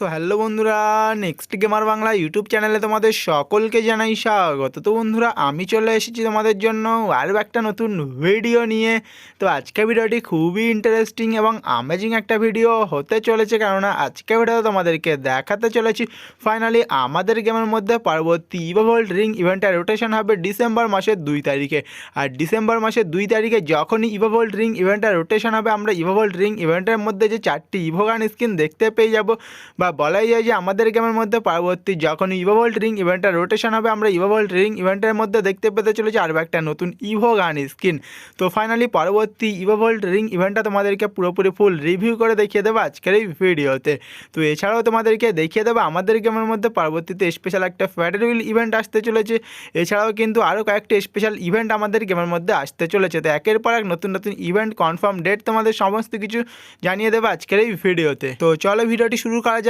So hello বন্ধুরা, next gamer Bangla YouTube চ্যানেলে তোমাদের সকলকে জানাই স্বাগত। তো বন্ধুরা, আমি চলে এসেছি তোমাদের জন্য আরও একটা নতুন ভিডিও নিয়ে। তো আজকে ভিডিওটি খুবই ইন্টারেস্টিং এবং আমেজিং একটা ভিডিও হতে চলেছে কেননা আজকে ভিডিওতে তোমাদেরকে দেখাতে চলেছি ফাইনালি আমাদের গেমের মধ্যে পরবর্তী ইভোভোল্ট রিং ইভেন্টের রোটেশন হবে ডিসেম্বর মাসের দুই তারিখে। আর ডিসেম্বর মাসের দুই তারিখে যখনই ইভোভোল্ট রিং ইভেন্টের রোটেশন হবে, আমরা ইভোভোল্ট রিং ইভেন্টের মধ্যে যে চারটি ইভোগান স্কিন দেখতে পেয়ে যাব বা বলাই যায় যে আমাদের গেমের মধ্যে পরবর্তী যখন ইভোভোল্ট রিং ইভেন্টটা রোটেশন হবে, আমরা ইভোভোল্ট রিং ইভেন্টের মধ্যে দেখতে পেতে চলেছি আরও একটা নতুন ইভো গান স্কিন তো ফাইনালি পরবর্তী ইভোভোল্ট রিং ইভেন্টটা তোমাদেরকে পুরোপুরি ফুল রিভিউ করে দেখিয়ে দেবো আজকের এই ভিডিওতে। তো এছাড়াও তোমাদেরকে দেখিয়ে দেবো আমাদের গেমের মধ্যে পরবর্তীতে স্পেশাল একটা ফেডারেল ইভেন্ট আসতে চলেছে। এছাড়াও কিন্তু আরও কয়েকটি স্পেশাল ইভেন্ট আমাদের গেমের মধ্যে আসতে চলেছে। তো একের পর এক নতুন নতুন ইভেন্ট কনফার্ম ডেট তোমাদের সমস্ত কিছু জানিয়ে দেবো আজকের এই ভিডিওতে। তো চলো ভিডিওটি শুরু করা যাক।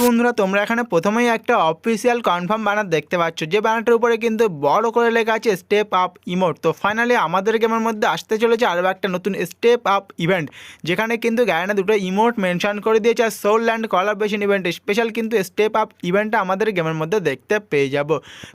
বন্ধুরা, তোমরা এখানে প্রথমেই একটা অফিসিয়াল কনফার্ম ব্যানার দেখতে পাচ্ছ। যে ব্যানারটার উপরে কিন্তু বড় করে লেখা আছে স্টেপ আপ ইমোট তো ফাইনালি আমাদের গেমের মধ্যে আসতে চলেছে আরও একটা নতুন স্টেপ আপ ইভেন্ট যেখানে কিন্তু গ্যারেনা দুটো ইমোট মেনশন করে দিয়েছে, আর Soul Land collaboration event special কিন্তু স্টেপ আপ ইভেন্টটা আমাদের গেমের মধ্যে দেখতে পেয়ে যাব।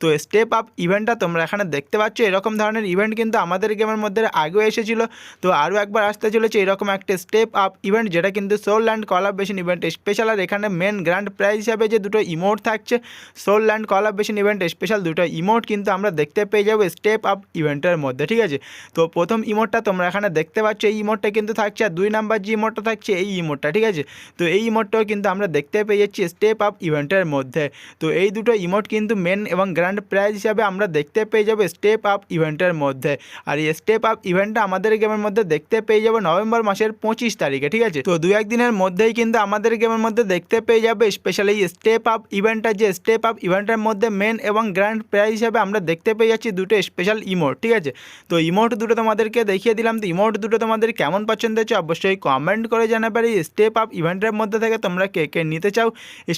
তো স্টেপ আপ ইভেন্টটা তোমরা এখানে দেখতে পাচ্ছ, এরকম ধরনের ইভেন্ট কিন্তু আমাদের গেমের মধ্যে আগেও এসেছিল। তো আরও একবার আসতে চলেছে এরকম একটা স্টেপ আপ ইভেন্ট যেটা কিন্তু Soul Land collaboration event special আর এখানে মেন গ্র্যান্ড প্রাইজ হিসাবে যে দুটো ইমোট থাকছে Soul Land collaboration event special দুটো ইমোট কিন্তু আমরা দেখতে পেয়ে যাব স্টেপ আপ ইভেন্টের মধ্যে, ঠিক আছে? তো প্রথম ইমোটটা তোমরা এখানে দেখতে পাচ্ছ, এই ইমোটটা কিন্তু থাকছে, আর দুই নাম্বার যে ইমোটটা থাকছে, এই ইমোটটা ঠিক আছে? তো এই ইমোটটাও কিন্তু আমরা দেখতে পেয়ে যাচ্ছি স্টেপ আপ ইভেন্টের মধ্যে। তো এই দুটো ইমোট কিন্তু মেন এবং গ্র্যান্ড প্রাইজ হিসাবে আমরা দেখতে পেয়ে যাব স্টেপ আপ ইভেন্টের মধ্যে। আর এই স্টেপ আপ ইভেন্টটা আমাদের গেমের মধ্যে দেখতে পেয়ে যাব নভেম্বর মাসের পঁচিশ তারিখে, ঠিক আছে? তো দু একদিনের মধ্যেই কিন্তু আমাদের গেমের মধ্যে দেখতে পেয়ে যাবে স্পেশালি স্টেপ আপ ইভেন্টটা যে স্টেপ আপ ইভেন্টের মধ্যে মেন এবং গ্র্যান্ড প্রাইজ হিসাবে আমরা দেখতে পেয়ে যাচ্ছি দুটো স্পেশাল ইমোট ঠিক আছে? তো ইমোট দুটো তোমাদেরকে দেখিয়ে দিলাম। তো ইমোট দুটো তোমাদের কেমন পছন্দ হচ্ছে অবশ্যই কমেন্ট করে জানাবে। এই স্টেপ আপ ইভেন্টের মধ্যে থেকে তোমরা কে কে নিতে চাও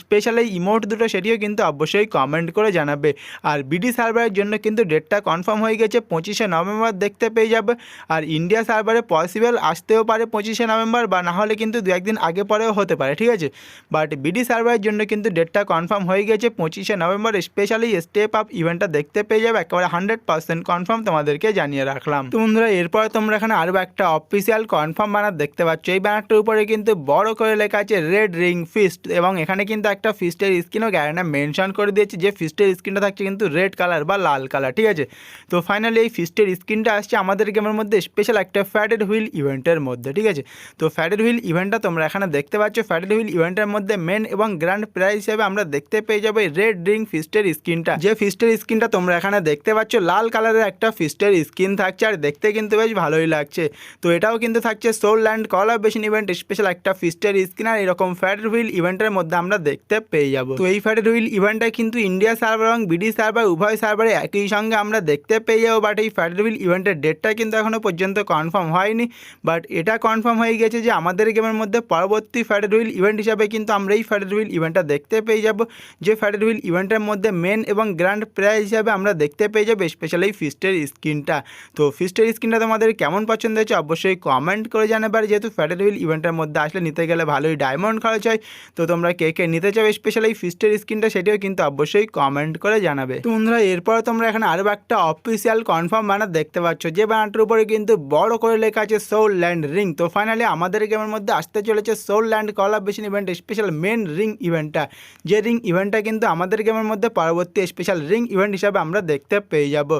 স্পেশাল ইমোট দুটো সেটিও কিন্তু অবশ্যই কমেন্ট করে জানাবে। আর বিডি সার্ভারের জন্য কিন্তু ডেটটা কনফার্ম হয়ে গেছে, পঁচিশে নভেম্বর দেখতে পেয়ে যাবে। আর ইন্ডিয়া সার্ভারে পসিবল আসতেও পারে পঁচিশে নভেম্বর, বা না হলে কিন্তু দু একদিন আগে পরেও হতে পারে, ঠিক আছে? বাট বিডি সার্ভারের জন্য কিন্তু ডেটটা কনফার্ম হয়ে গেছে। পঁচিশে নভেম্বর স্পেশালি স্টেপ আপ ইভেন্টটা দেখতে পেয়ে যাবে। একেবারে হান্ড্রেড পার্সেন্ট কনফার্ম তোমাদেরকে জানিয়ে রাখলাম। তো বন্ধুরা, এরপরে তোমরা এখানে আরও একটা অফিসিয়াল কনফার্ম ব্যানার দেখতে পাচ্ছ। এই ব্যানারটার উপরে কিন্তু বড় করে লেখা আছে রেড রিং ফিস্ট এবং এখানে কিন্তু একটা ফিস্টের স্ক্রিনও গ্যারেনা মেনশন করে দিয়েছে যে ফিস্টের স্ক্রিনটা থাকছে কিন্তু রেড কালার বা লাল কালার ঠিক আছে? তো ফাইনালি এই ফিস্টের স্ক্রিনটা আসছে আমাদের গেমের মধ্যে স্পেশাল একটা ফ্যাটেড হুইল ইভেন্টের মধ্যে, ঠিক আছে? তো ফ্যাটেড হুইল ইভেন্টটা তোমরা এখানে দেখতে পাচ্ছ। ফ্যাটেড হুইল ইভেন্টের মধ্যে মেন এবং গ্র্যান্ড প্রাইজ হিসেবে আমরা দেখতে পেয়ে যাব রেড রিং ফিস্টের স্কিনটা যে ফিস্টের স্কিনটা তোমরা এখানে দেখতে পাচ্ছ, লাল কালারের একটা ফিস্টের স্কিন থাকছে আর দেখতে কিন্তু বেশ ভালোই লাগছে। তো এটাও কিন্তু থাকছে Soul Land collaboration event special একটা ফিস্টের স্কিন আর এরকম ফ্যাটেড হুইল ইভেন্টের মধ্যে আমরা দেখতে পেয়ে যাব। তো এই ফ্যাটেড হুইল ইভেন্টটা কিন্তু ইন্ডিয়া সার্ভার এবং বিডি সার্ভার উভয় সার্ভারে একই সঙ্গে আমরা দেখতে পেয়ে যাব। বাট এই ফ্যাটেড হুইল ইভেন্টের ডেটটা কিন্তু এখনও পর্যন্ত কনফার্ম হয়নি। বাট এটা কনফার্ম হয়ে গেছে যে আমাদের গেমের মধ্যে পরবর্তী ফ্যাটেড হুইল ইভেন্ট হিসাবে কিন্তু আমরা এই ফ্যাটেড হুইল ইভেন্টটা দেখতে পেয়ে যাব। যে হুইল ইভেন্টের মধ্যে মেন এবং গ্র্যান্ড প্রাইজ হিসাবে আমরা দেখতে পেয়ে যাব স্পেশালি ফিস্টের স্ক্রিনটা তো ফিস্টের স্ক্রিনটা তোমাদের কেমন পছন্দ হয়েছে অবশ্যই কমেন্ট করে জানাবে। আর যেহেতু ফ্যাটেড হুইল ইভেন্টের মধ্যে আসলে নিতে গেলে ভালোই ডায়মন্ড খরচ হয়, তো তোমরা কে কে নিতে চাও স্পেশালি ফিস্টের স্কিনটা সেটিও কিন্তু অবশ্যই কমেন্ট করে জানাবে। তো বন্ধুরা, এরপর তোমরা এখানে আরও একটা অফিসিয়াল কনফার্ম ব্যানার দেখতে পাচ্ছ। যে ব্যানারটার উপরে কিন্তু বড় করে লেখা আছে সোল ল্যান্ড রিং তো ফাইনালি আমাদের গেমের মধ্যে আসতে চলেছে Soul Land collaboration event special main ring ইভেন্টটা। যে রিং ইভেন্টটা কিন্তু আমাদের গেমের মধ্যে পরবর্তী স্পেশাল রিং ইভেন্ট হিসাবে আমরা দেখতে পেয়ে যাব।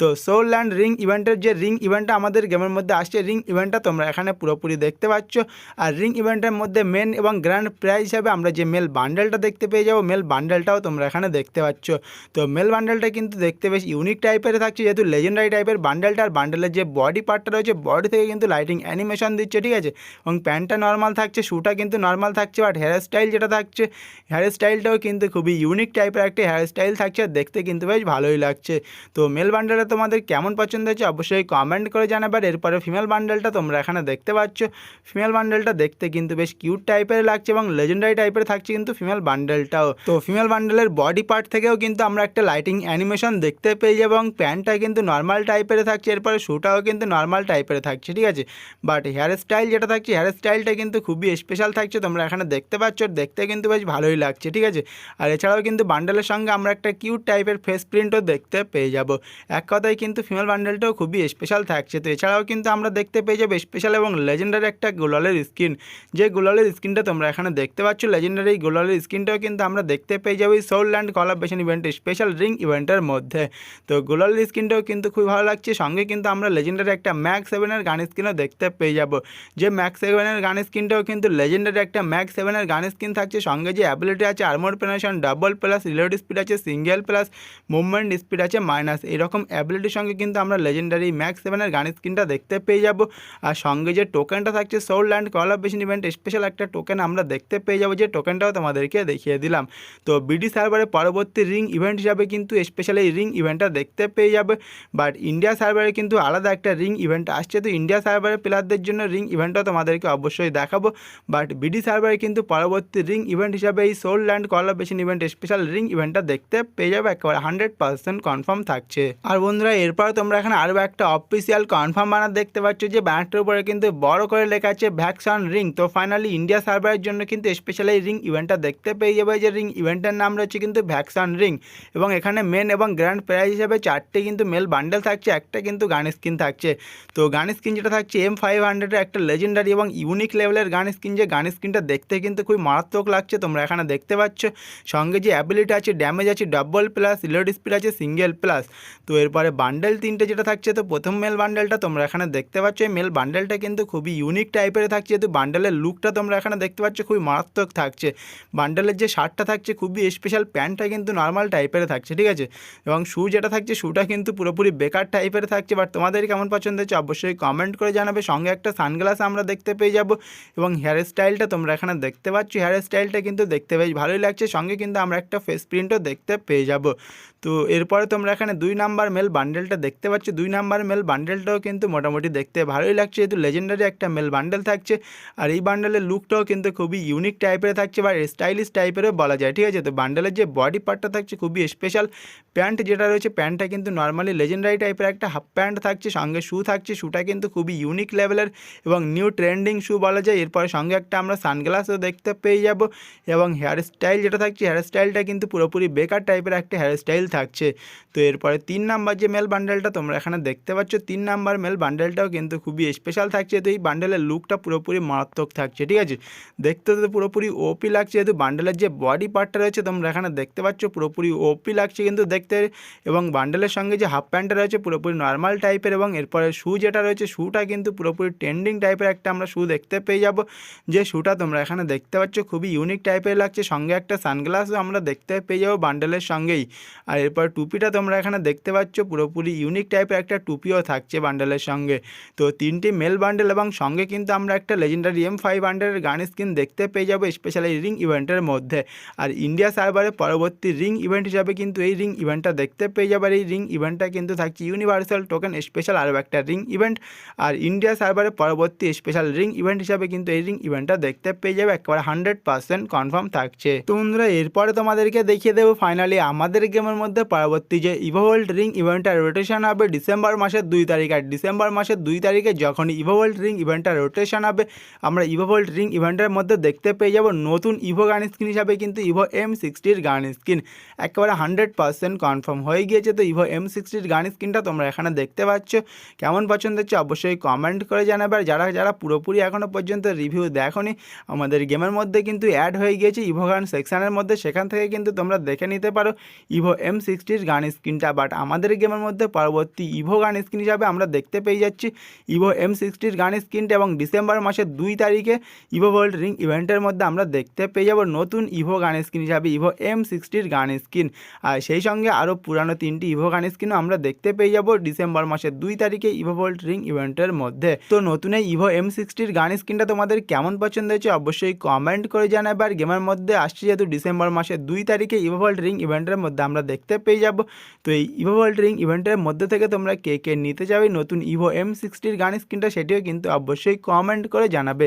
তো সোল ল্যান্ড রিং ইভেন্টের যে রিং ইভেন্টটা আমাদের গেমের মধ্যে আসছে, রিং ইভেন্টটা তোমরা এখানে পুরোপুরি দেখতে পাচ্ছ। আর রিং ইভেন্টের মধ্যে মেন এবং গ্র্যান্ড প্রাইজ হিসাবে আমরা যে মেল বান্ডেলটা দেখতে পেয়ে যাব মেল বান্ডেলটাও তোমরা এখানে দেখতে পাচ্ছ। তো মেল বান্ডেলটা কিন্তু দেখতে বেশ ইউনিক টাইপের থাকছে, যেহেতু লেজেন্ডারি টাইপের বান্ডেলটা আর বান্ডেলের যে বডি পার্টটা রয়েছে বডি থেকে কিন্তু লাইটিং অ্যানিমেশন দিচ্ছে, ঠিক আছে? এবং প্যান্টটা নর্মাল থাকছে শ্যুটা কিন্তু নর্মাল থাকছে বাট হেয়ার স্টাইল যেটা থাকছে থাকছে হেয়ার স্টাইলটাও কিন্তু খুবই ইউনিক টাইপের একটা হেয়ার স্টাইল থাকছে আর দেখতে কিন্তু বেশ ভালোই লাগছে। তো মেল বান্ডেলটা তোমাদের কেমন পছন্দ হয়েছে অবশ্যই কমেন্ট করে জানাবে আর এরপরে ফিমেল বান্ডেলটা তোমরা এখানে দেখতে পাচ্ছ। ফিমেল বান্ডেলটা দেখতে কিন্তু বেশ কিউট টাইপের লাগছে এবং লেজেন্ডারি টাইপের থাকছে কিন্তু ফিমেল বান্ডেলটাও তো ফিমেল বান্ডেলের বডি পার্ট থেকেও কিন্তু আমরা একটা লাইটিং অ্যানিমেশন দেখতে পেয়ে যাব এবং প্যান্টটা কিন্তু নর্মাল টাইপের থাকছে, এরপরে শ্যুটাও কিন্তু নর্মাল টাইপের থাকছে, ঠিক আছে? বাট হেয়ার স্টাইল যেটা থাকছে হেয়ার স্টাইলটা কিন্তু খুবই স্পেশাল থাকছে, তোমরা এখানে দেখতে পাচ্ছ। দেখতে কিন্তু বেশ ভালোই লাগছে, ঠিক আছে? আর এছাড়াও কিন্তু বান্ডেলের সঙ্গে আমরা একটা কিউট টাইপের ফেস প্রিন্টও দেখতে পেয়ে যাব। এক কথায় কিন্তু ফিমেল বান্ডেলটাও খুবই স্পেশাল থাকছে। তো এছাড়াও কিন্তু আমরা দেখতে পেয়ে যাব স্পেশাল এবং লেজেন্ডারি একটা গোলালের স্কিন যে গোলালের স্কিনটা তোমরা এখানে দেখতে পাচ্ছ লেজেন্ডারি গোলালের স্কিনটাও কিন্তু আমরা দেখতে পেয়ে যাব এই Soul Land collaboration event special ring ইভেন্টের মধ্যে। তো গোলালের স্কিনটাও কিন্তু খুবই ভালো লাগছে, সঙ্গে কিন্তু আমরা লেজেন্ডারি একটা ম্যাক্স সেভেনের গান স্কিনও দেখতে পেয়ে যাব। যে ম্যাক্স সেভেনের গান স্কিনটাও কিন্তু লেজেন্ডারি একটা ম্যাক্স সেভেনের গান স্কিন থাকছে, সঙ্গে যে অ্যাবিলিটি আছে armour penetration double plus reload speed আছে সিঙ্গেল প্লাস মুভমেন্ট স্পিড আছে মাইনাস এরকম অ্যাবিলিটির সঙ্গে কিন্তু আমরা লেজেন্ডারি ম্যাক্স সেভেনের গান স্ক্রিনটা দেখতে পেয়ে যাব। আর সঙ্গে যে টোকেনটা থাকছে Soul Land call of collaboration event special একটা টোকেন আমরা দেখতে পেয়ে যাব। যে টোকেনটাও তোমাদেরকে দেখিয়ে দিলাম। তো বিডি সার্ভারে পরবর্তী রিং ইভেন্ট হিসাবে কিন্তু স্পেশাল এই রিং ইভেন্টটা দেখতে পেয়ে যাবে। বাট ইন্ডিয়া সার্ভারে কিন্তু আলাদা একটা রিং ইভেন্ট আসছে। তো ইন্ডিয়া সার্ভারের প্লেয়ারদের জন্য রিং ইভেন্টও তোমাদেরকে অবশ্যই দেখাবো। বাট বিডি সার্ভারে কিন্তু পরবর্তী রিং ইভেন্ট হিসাবে এই Soul Land collaboration event special ring ইভেন্টটা দেখতে পেয়ে যাবে, একেবারে হান্ড্রেড পার্সেন্ট কনফার্ম থাকছে। আর বন্ধুরা, এরপর তোমরা এখানে আরও একটা অফিসিয়াল কনফার্ম বানার দেখতে পাচ্ছ যে ব্যানারটার উপরে কিন্তু বড় করে লেখা আছে ভ্যাকসন রিং তো ফাইনালি ইন্ডিয়া সার্ভারের জন্য কিন্তু স্পেশাল এই রিং ইভেন্টটা দেখতে পেয়ে যাবে। যে রিং ইভেন্টের নাম রয়েছে কিন্তু ভ্যাকসন রিং এবং এখানে মেন এবং গ্র্যান্ড প্রাইজ হিসাবে চারটে কিন্তু মেল বান্ডেল থাকছে, একটা কিন্তু গান স্কিন থাকছে। তো গান স্কিন যেটা থাকছে এম ফাইভ হান্ড্রেডের একটা লেজেন্ডারি এবং ইউনিক লেভেলের গান স্কিন যে গান স্কিনটা দেখতে কিন্তু খুবই মারাত্মক লাগছে। তোমরা এখানে দেখতে পাচ্ছ। সঙ্গে যে অ্যাবিলিটি আছে ড্যামেজ আছে ডাবল প্লাস রিলোড স্পিড আছে সিঙ্গেল প্লাস তো এরপরে বান্ডেল তিনটে যেটা থাকছে, তো প্রথম মেল বান্ডেলটা তোমরা এখানে দেখতে পাচ্ছ। এই মেল বান্ডেলটা কিন্তু খুবই ইউনিক টাইপের থাকছে। যেহেতু বান্ডেলের লুকটা তোমরা এখানে দেখতে পাচ্ছ, খুবই মারাত্মক থাকছে। বান্ডেলের যে শার্টটা থাকছে, খুবই স্পেশাল প্যান্টটা কিন্তু নর্মাল টাইপের থাকছে, ঠিক আছে? এবং শু যেটা থাকছে শুটা কিন্তু পুরোপুরি বেকার টাইপের থাকছে। বাট তোমাদের কেমন পছন্দ হচ্ছে, অবশ্যই কমেন্ট করে জানাবে। সঙ্গে একটা সানগ্লাস আমরা দেখতে পেয়ে যাব। এবং হেয়ার স্টাইলটা তোমরা এখানে দেখতে পাচ্ছ। হেয়ার স্টাইলটা কিন্তু দেখতে বেশ ভালোই লাগছে। সঙ্গে কিন্তু আমরা একটা ফেস প্রিন্টও দেখতে পেয়ে যাব। তো এরপরে তোমরা এখানে দুই নাম্বার মেল বান্ডেলটা দেখতে পাচ্ছ। দুই নাম্বার মেল বান্ডেলটাও কিন্তু মোটামুটি দেখতে ভালোই লাগছে। যেহেতু লেজেন্ডারি একটা মেল বান্ডেল থাকছে, আর এই বান্ডেলের লুকটাও কিন্তু খুবই ইউনিক টাইপের থাকছে বা স্টাইলিশ টাইপেরও বলা যায়, ঠিক আছে? তো বান্ডেলের যে বডি পার্টটা থাকছে খুবই স্পেশাল প্যান্ট যেটা রয়েছে, প্যান্টটা কিন্তু নর্মালি লেজেন্ডারি টাইপের একটা হাফ প্যান্ট থাকছে, সঙ্গে শ্যু থাকছে। শ্যুটা কিন্তু খুবই ইউনিক লেভেলের এবং নিউ ট্রেন্ডিং শ্যু বলা যায়। এরপরে সঙ্গে একটা আমরা সানগ্লাসও দেখতে পেয়ে যাব এবং হেয়ার স্টাইল যেটা থাকছে হেয়ার স্টাইলটা কিন্তু পুরোপুরি বেকার টাইপের একটা হেয়ার স্টাইল থাকছে। তো এরপরে তিন নাম্বার যে মেল বান্ডেলটা তোমরা এখানে দেখতে পাচ্ছ, তিন নাম্বার মেল বান্ডেলটাও কিন্তু খুবই স্পেশাল থাকছে। তো এই বান্ডেলের লুকটা পুরোপুরি মারাত্মক থাকছে, ঠিক আছে? দেখতে তো পুরোপুরি ওপি লাগছে, যেহেতু বান্ডেলের যে বডি পার্টটা রয়েছে তোমরা এখানে দেখতে পাচ্ছ, পুরোপুরি ওপি লাগছে কিন্তু দেখতে। এবং বান্ডেলের সঙ্গে যে হাফ প্যান্টটা রয়েছে, পুরোপুরি নর্মাল টাইপের এবং এরপরে শ্যু যেটা রয়েছে শ্যুটা কিন্তু পুরোপুরি ট্রেন্ডিং টাইপের একটা আমরা শ্যু দেখতে পেয়ে যাব। যে শ্যুটা তোমরা এখানে দেখতে পাচ্ছ, খুবই ইউনিক টাইপের লাগছে। সঙ্গে একটা সানগ্লাসও আমরা দেখতে পেয়ে যাব বান্ডেলের সঙ্গেই। আর এরপর টুপিটা তোমরা এখানে দেখতে পাচ্ছ, পুরোপুরি ইউনিক টাইপের একটা টুপিও থাকছে বান্ডেলের সঙ্গে। তো তিনটি মেল বান্ডেল এবং সঙ্গে কিন্তু আমরা একটা লেজেন্ডারি এম ফাইভ হান্ড্রেডের গান স্কিন দেখতে পেয়ে যাব স্পেশাল রিং ইভেন্টের মধ্যে। আর ইন্ডিয়া সার্ভারে পরবর্তী রিং ইভেন্ট হিসাবে কিন্তু এই রিং ইভেন্টটা দেখতে পেয়ে যাবে। এই রিং ইভেন্টটা কিন্তু থাকছে ইউনিভার্সাল টোকেন স্পেশাল আরও একটা রিং ইভেন্ট আর ইন্ডিয়া সার্ভারে পরবর্তী স্পেশাল রিং ইভেন্ট হিসাবে কিন্তু এই রিং ইভেন্টটা দেখতে পেয়ে যাবে, একেবারে হান্ড্রেড পার্সেন্ট কনফার্ম থাকছে। তো বন্ধুরা এরপরে তোমাদেরকে দেখিয়ে দেবো ফাইনালি আমাদের গেমের মধ্যে পরবর্তী যে ইভোভোল্ট রিং ইভেন্টটা রোটেশন হবে ডিসেম্বর মাসের দুই তারিখ। আর ডিসেম্বর মাসের দুই তারিখে যখন ইভোভোল্ট রিং ইভেন্টটা রোটেশন হবে, আমরা ইভোভোল্ট রিং ইভেন্টের মধ্যে দেখতে পেয়ে যাব নতুন ইভো গান স্কিন হিসাবে কিন্তু ইভো এম সিক্সটির গান স্ক্রিন একেবারে হান্ড্রেড পার্সেন্ট কনফার্ম হয়ে গিয়েছে তো ইভো এম সিক্সটির গান স্কিনটা তোমরা এখানে দেখতে পাচ্ছ। কেমন পছন্দ হচ্ছে অবশ্যই কমেন্ট করে জানাবে। আর যারা যারা পুরোপুরি এখনও পর্যন্ত রিভিউ দেখোনি, আমাদের গেমের মধ্যে কিন্তু অ্যাড হয়ে গিয়েছে ইভো গান সেকশানের মধ্যে। সেখান থেকে কিন্তু তোমরা দেখে নিতে পারো ইভো এম সিক্সটির গান স্ক্রিনটা বাট আমাদের গেমের মধ্যে পরবর্তী ইভো গান স্ক্রিন হিসাবে আমরা দেখতে পেয়ে যাচ্ছি ইভো এম সিক্সটির গান স্ক্রিনটা এবং ডিসেম্বর মাসের দুই তারিখে ইভো ভোল্ড রিং ইভেন্টের মধ্যে আমরা দেখতে পেয়ে যাব নতুন ইভো গান স্ক্রিন হিসাবে ইভো এম সিক্সটির গান স্ক্রিন। আর সেই সঙ্গে আরও পুরানো তিনটি ইভো গান স্ক্রিনও আমরা দেখতে পেয়ে যাব ডিসেম্বর মাসের দুই তারিখে ইভো ভোল্ট রিং ইভেন্টের মধ্যে। তো নতুন এই ইভো এম সিক্সটির গান স্ক্রিনটা তোমাদের কেমন পছন্দ হয়েছে অবশ্যই কমেন্ট করে জানাবে। আর গেমের মধ্যে আসছে যেহেতু ডিসেম্বর মাসের দুই তারিখে ইভো ভোল্ট রিং ইভেন্টের মধ্যে আমরা দেখতে পেয়ে যাব। তো এই ইভো ভল্টারিং ইভেন্টের মধ্যে থেকে তোমরা কে কে নিতে যাবে নতুন ইভো এম সিক্সটির গান স্ক্রিনটা সেটিও কিন্তু অবশ্যই কমেন্ট করে জানাবে।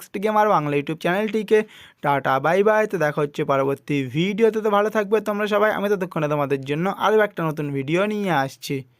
নেক্সট গেমার বাংলা ইউটিউব চ্যানেলটিকে, টাটা, বাই বাই। তো দেখা হচ্ছে পরবর্তী ভিডিওতে। তো ভালো থাকবে তোমরা সবাই। আমি ততক্ষণে তোমাদের জন্য আরও একটা নতুন ভিডিও নিয়ে আসছি।